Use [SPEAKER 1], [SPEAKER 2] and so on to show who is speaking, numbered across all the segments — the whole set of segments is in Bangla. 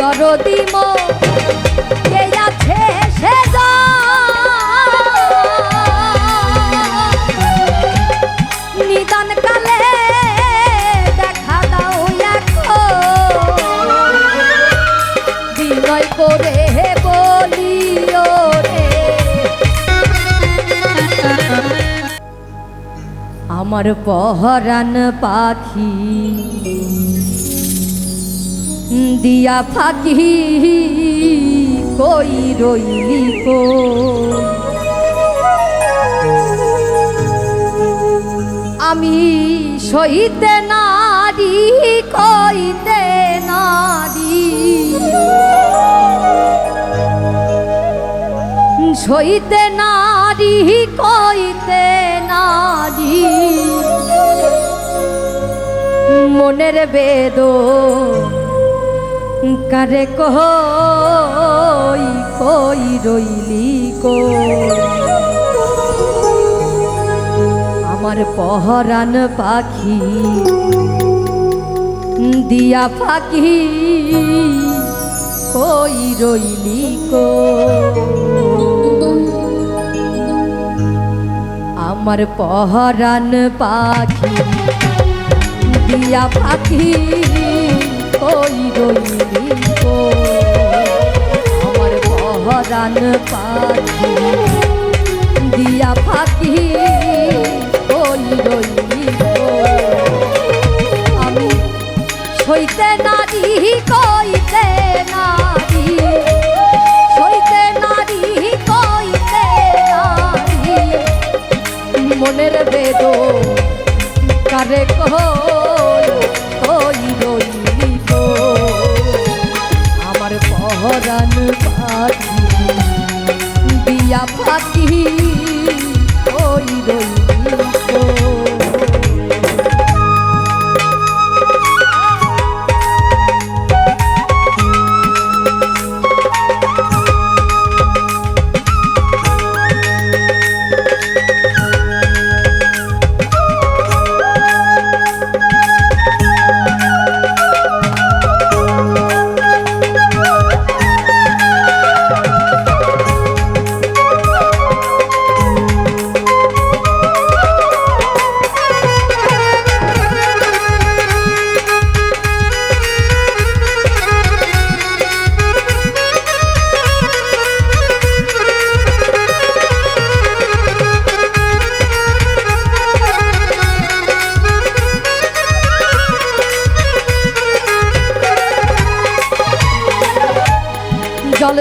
[SPEAKER 1] দরদি মো, কে আছে সে নিদান কালে দেখা দাও বিনয় করে বলিও রে। আমার পহরান পাখি দিয়া ফাঁকি কই রইলি কো? আমি সইতে নারী, কইতে নারী। সইতে নারী, কইতে নারী। মনের বেদ কারে কই কই রইলি কো? আমার পহরান পাখি দিয়া পাখি কই রইলি কো? আমার পহরান পাখি দিয়া পাখি কই রইলি আমার পহরান পাখি দিয়া পাখি কই রইলি আমি সইতে নারী কইতে নারী সইতে নারী কইতে নারী মনের বেদ কারে কই দিয়া পাখি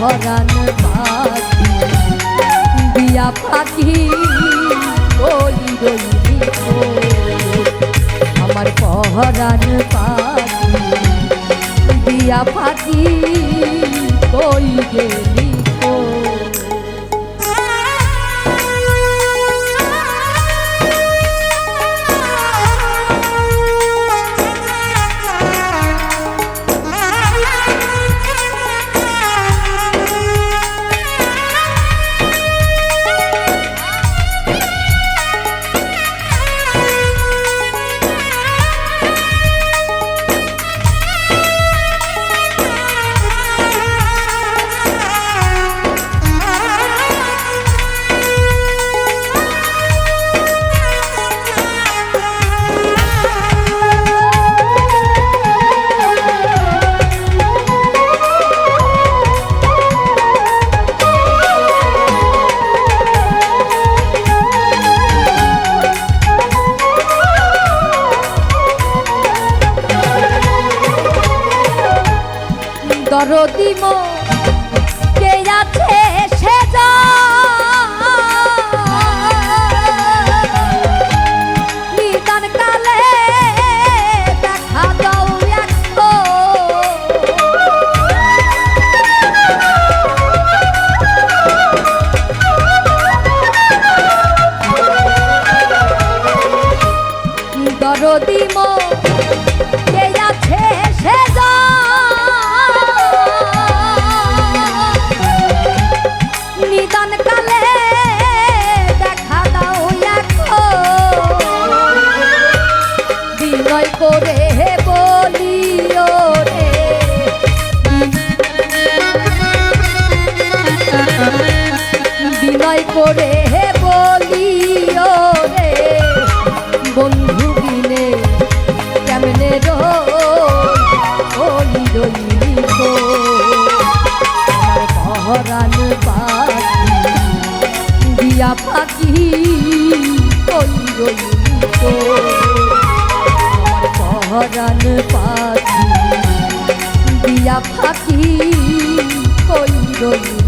[SPEAKER 1] পহরান পাখি দিয়া পাখি বলি রইলি আমার পহরান পাখি। পাখি কই গেলি
[SPEAKER 2] করো
[SPEAKER 1] দরদিম কে আছে সে যা হরানু পাখি দিয়া পাখি হরান পাখি দিয়া পাখি কই রইল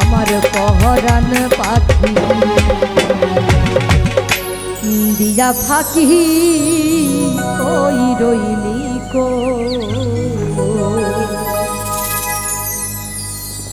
[SPEAKER 1] আমার পহরান পাখি। দিয়া ফাঁকি কই রইলি কো?